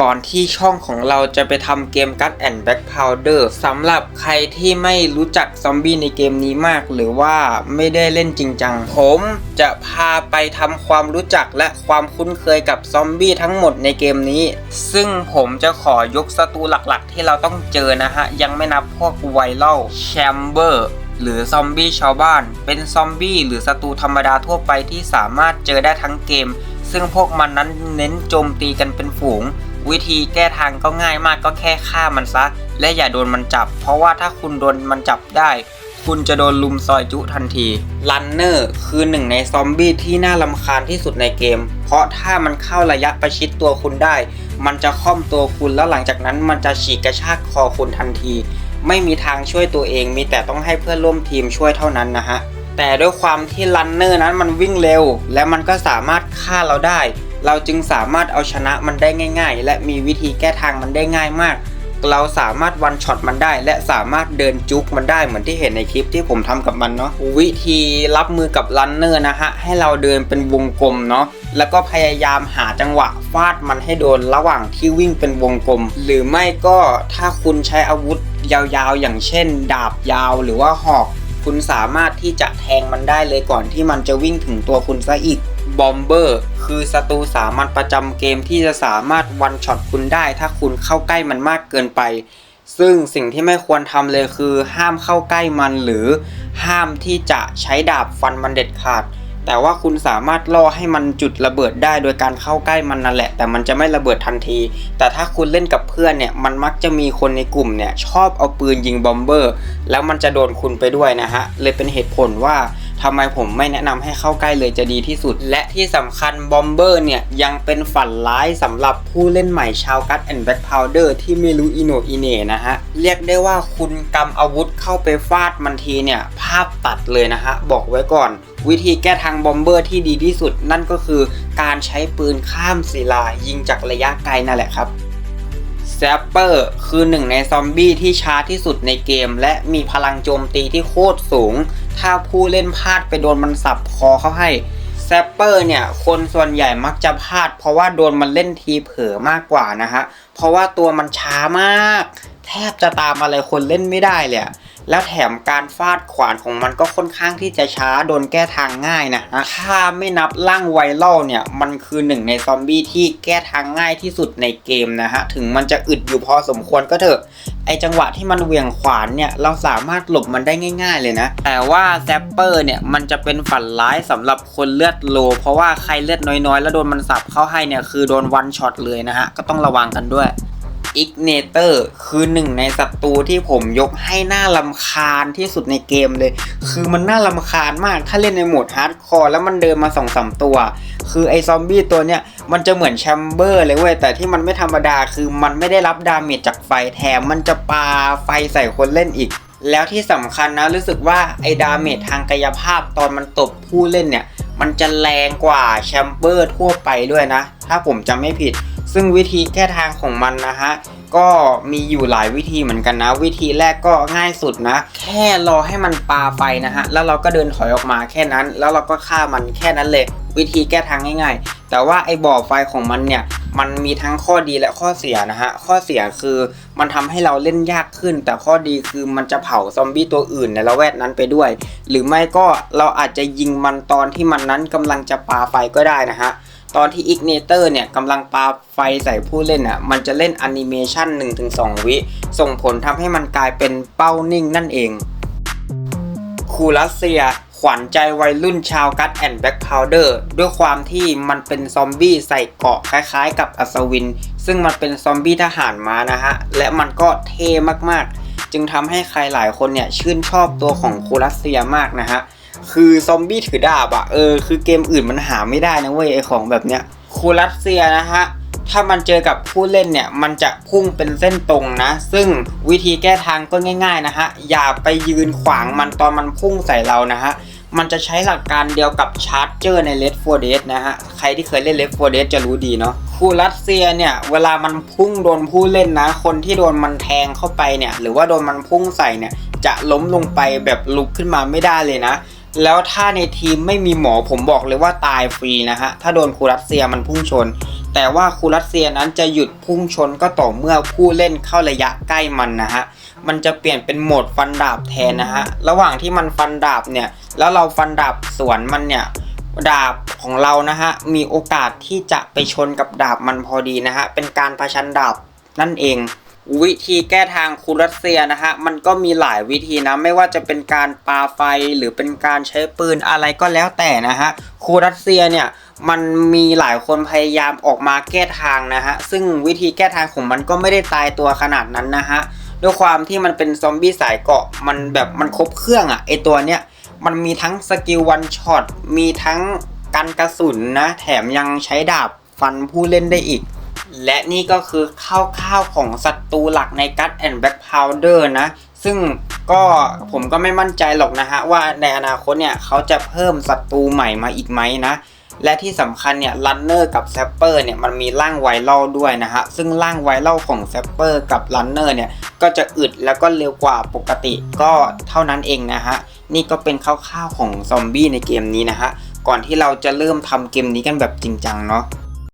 ก่อนที่ช่องของเราจะไปทำเกม Gut and Back Powder สำหรับใครที่ไม่รู้จักซอมบี้ในเกมนี้มาก หรือว่าไม่ได้เล่นจริงจัง ผมจะพาไปทำความรู้จักและความคุ้นเคยกับซอมบี้ทั้งหมดในเกมนี้ ซึ่งผมจะขอยกศัตรูหลักๆ ที่เราต้องเจอนะฮะ ยังไม่นับพวกไวรัลแชมเบอร์หรือซอมบี้ชาวบ้าน เป็นซอมบี้หรือศัตรูธรรมดาทั่วไปที่สามารถเจอได้ทั้งเกม ซึ่งพวกมันนั้นเน้นโจมตีกันเป็นฝูง วิธีแก้ทางก็ง่ายมากก็แค่ฆ่ามันซะ และอย่าโดนมันจับ เพราะว่าถ้าคุณโดนมันจับได้ คุณจะโดนลุมซอยจุทันทีลันเนอร์คือหนึ่งในซอมบี้ที่น่ารำคาญที่สุดในเกม เพราะถ้ามันเข้าระยะประชิดตัวคุณได้ มันจะค่อมตัวคุณแล้วหลังจากนั้นมันจะฉีกกระชากคอคุณทันที ไม่มีทางช่วยตัวเองมีแต่ต้องให้เพื่อนร่วมทีมช่วยเท่านั้นนะฮะแต่ด้วยความที่ลันเนอร์นั้นมันวิ่งเร็ว และมันก็สามารถฆ่าเราได้ เราจึงสามารถเอาชนะมันได้ง่าย ๆ และมีวิธีแก้ทางมันได้ง่ายมาก เราสามารถวันช็อตมันได้ และสามารถเดินจุกมันได้เหมือนที่เห็นในคลิปที่ผมทำกับมันเนาะวิธีรับมือกับลันเนอร์นะฮะให้เราเดินเป็นวงกลมเนาะแล้วก็พยายามหาจังหวะฟาดมันให้โดนระหว่างที่วิ่งเป็นวงกลม หรือไม่ก็ถ้าคุณใช้อาวุธยาวๆ อย่างเช่น ดาบยาวหรือว่าหอก คุณสามารถที่จะแทงมันได้เลยก่อนที่มันจะวิ่งถึงตัวคุณซะอีก บอมเบอร์คือศัตรูสามัญประจำเกมที่จะสามารถวันช็อตคุณได้ ถ้าคุณเข้าใกล้มันมากเกินไป ซึ่งสิ่งที่ไม่ควรทำเลยคือ ห้ามเข้าใกล้มันหรือห้ามที่จะใช้ดาบฟันมันเด็ดขาด แต่ว่าคุณสามารถล่อให้มันจุดระเบิดได้โดยการเข้าใกล้มันนั่นแหละ แต่มันจะไม่ระเบิดทันที แต่ถ้าคุณเล่นกับเพื่อนเนี่ย มันมักจะมีคนในกลุ่มเนี่ย ชอบเอาปืนยิงบอมเบอร์ แล้วมันจะโดนคุณไปด้วยนะฮะ เลยเป็นเหตุผลว่าทำไมผมไม่แนะนำให้เข้าใกล้เลยจะดีที่สุด และที่สำคัญบอมเบอร์เนี่ย ยังเป็นฝันร้ายสำหรับผู้เล่นใหม่ชาวกัตแอนด์แบ็กพาวเดอร์ที่ไม่รู้อิโนอิเน่นะฮะ เรียกได้ว่าคุณกำอาวุธเข้าไปฟาดมันทีเนี่ย ภาพตัดเลยนะฮะ บอกไว้ก่อนวิธีแก้ทางบอมเบอร์ที่ดีที่สุดนั่นก็คือการใช้ปืนข้ามศิลายิงจากระยะไกลนั่นแหละครับแซปเปอร์คือหนึ่งในซอมบี้ที่ช้าที่สุดในเกม และมีพลังโจมตีที่โคตรสูง ถ้าผู้เล่นพลาดไปโดนมันสับคอเขาให้แซปเปอร์เนี่ยคนส่วนใหญ่มักจะพลาด เพราะว่าโดนมันเล่นทีเผลอมากกว่านะฮะ เพราะว่าตัวมันช้ามาก แทบจะตามอะไรคนเล่นไม่ได้เลยอะ แล้วแถมการฟาดขวานของมันก็ค่อนข้างที่จะช้าโดนแก้ทางง่ายนะถ้าไม่นับร่างไวรัลเนี่ย มันคือหนึ่งในซอมบี้ที่แก้ทางง่ายที่สุดในเกมนะฮะ ถึงมันจะอึดอยู่พอสมควรก็เถอะไอจังหวะที่มันเหวี่ยงขวานเนี่ยเราสามารถหลบมันได้ง่าย ๆ เลยนะ แต่ว่าแซปเปอร์เนี่ยมันจะเป็นฝันร้ายสำหรับคนเลือดโล เพราะว่าใครเลือดน้อยๆ แล้วโดนมันสับเข้าให้เนี่ยคือโดนวันช็อตเลยนะฮะ ก็ต้องระวังกันด้วย อิกเนเตอร์คือหนึ่งในศัตรูที่ผมยกให้หน้าลำคาญที่สุดในเกมเลย คือมันน่าลำคาญมากถ้าเล่นในโหมดฮาร์ดคอร์แล้วมันเดินมาสองสามตัว คือไอซอมบี้ตัวเนี้ยมันจะเหมือนแชมเบอร์เลยเว้ยแต่ที่มันไม่ธรรมดาคือมันไม่ได้รับดาเมจจากไฟแถมมันจะปาไฟใส่คนเล่นอีก แล้วที่สำคัญนะรู้สึกว่าไอดาเมจทางกายภาพตอนมันตบผู้เล่นเนี่ยมันจะแรงกว่าแชมเบอร์ทั่วไปด้วยนะ ถ้าผมจำไม่ผิด ซึ่งวิธีแก้ทางของมันนะฮะก็มีอยู่หลายวิธีเหมือนกันนะ วิธีแรกก็ง่ายสุดนะ แค่รอให้มันปาไฟนะฮะแล้วเราก็เดินถอยออกมาแค่นั้น แล้วเราก็ฆ่ามันแค่นั้นเลย วิธีแก้ทางง่าย ๆ แต่ว่าไอ้บ่อไฟของมันเนี่ยมันมีทั้งข้อดีและข้อเสียนะฮะ ข้อเสียคือมันทำให้เราเล่นยากขึ้น แต่ข้อดีคือมันจะเผาซอมบี้ตัวอื่นในละแวกนั้นไปด้วย หรือไม่ก็เราอาจจะยิงมันตอนที่มันนั้นกำลังจะปาไฟก็ได้นะฮะ ตอนที่อิกเนเตอร์เนี่ยกำลังปาไฟใส่ผู้เล่นอะมันจะเล่นแอนิเมชัน1-2 วิ ส่งผลทำให้มันกลายเป็นเป้านิ่งนั่นเองคูลัสเซียขวัญใจวัยรุ่นชาวกัตแอนด์แบ็กพาวเดอร์ด้วยความที่มันเป็นซอมบี้ใส่เกาะคล้ายๆ กับอัศวิน ซึ่งมันเป็นซอมบี้ทหารมานะฮะ และมันก็เท่มากๆ จึงทำให้ใครหลายคนเนี่ยชื่นชอบตัวของคูลัสเซียมากนะฮะ คือซอมบี้ถือดาบอะเออคือเกมอื่นมันหาไม่ได้นะเว้ยไอของแบบเนี้ยคูลัสเซียนะฮะถ้ามันเจอกับผู้เล่นเนี่ยมันจะพุ่งเป็นเส้นตรงนะ ซึ่งวิธีแก้ทางก็ง่าย ๆนะฮะอย่าไปยืนขวางมันตอนมันพุ่งใส่เรานะฮะมันจะใช้หลักการเดียวกับชาร์จเจอร์ใน Red 4 Dead นะฮะ ใครที่เคยเล่น Red 4 Dead จะรู้ดีเนาะคูลัสเซียเนี่ย เวลามันพุ่งโดนผู้เล่นนะ คนที่โดนมันแทงเข้าไปเนี่ย หรือว่าโดนมันพุ่งใส่เนี่ย จะล้มลงไปแบบลุกขึ้นมาไม่ได้เลยนะ แล้วถ้าในทีมไม่มีหมอผมบอกเลยว่าตายฟรีนะฮะ ถ้าโดนคูรัสเซียมันพุ่งชน แต่ว่าคูรัสเซียนั้นจะหยุดพุ่งชนก็ต่อเมื่อผู้เล่นเข้าระยะใกล้มันนะฮะ มันจะเปลี่ยนเป็นโหมดฟันดาบแทนนะฮะ ระหว่างที่มันฟันดาบเนี่ย แล้วเราฟันดาบสวนมันเนี่ย ดาบของเรานะฮะ มีโอกาสที่จะไปชนกับดาบมันพอดีนะฮะ เป็นการประชันดาบนั่นเอง วิธีแก้ทางคูรัสเซียนะฮะมันก็มีหลายวิธีนะไม่ว่าจะเป็นการปาไฟหรือเป็นการใช้ปืนอะไรก็แล้วแต่นะฮะคูรัสเซียเนี่ยมันมีหลายคนพยายามออกมาแก้ทางนะฮะซึ่งวิธีแก้ทางของมันก็ไม่ได้ตายตัวขนาดนั้นนะฮะด้วยความที่มันเป็นซอมบี้สายเกาะมันแบบมันครบเครื่องอะ่ะไอตัวเนี้ยมันมีทั้งสกิลวันช็อตมีทั้งกันกระสุนนะแถมยังใช้ดาบฟันผู้เล่นได้อีก และนี่ก็คือคร่าวๆของศัตรูหลักใน g u t and Back Powder นะ ซึ่งก็ผมก็ไม่มั่นใจหรอกนะฮะ ว่าในอนาคตเนี่ย เขาจะเพิ่มศัตรูใหม่มาอีกไหมนะ และที่สำคัญเนี่ยลันเนอร์กับแซปเปอร์เนี่ยมันมีร่างไวรัลด้วยนะฮะ ซึ่งร่างไวรัลของแซปเปอร์กับลันเนอร์เนี่ย ก็จะอึดแล้วก็เร็วกว่าปกติก็เท่านั้นเองนะฮะ นี่ก็เป็นคร่าวๆของซอมบี้ในเกมนี้นะฮะก่อนที่เราจะเริ่มทำเกมนี้กันแบบจริงจังเนาะ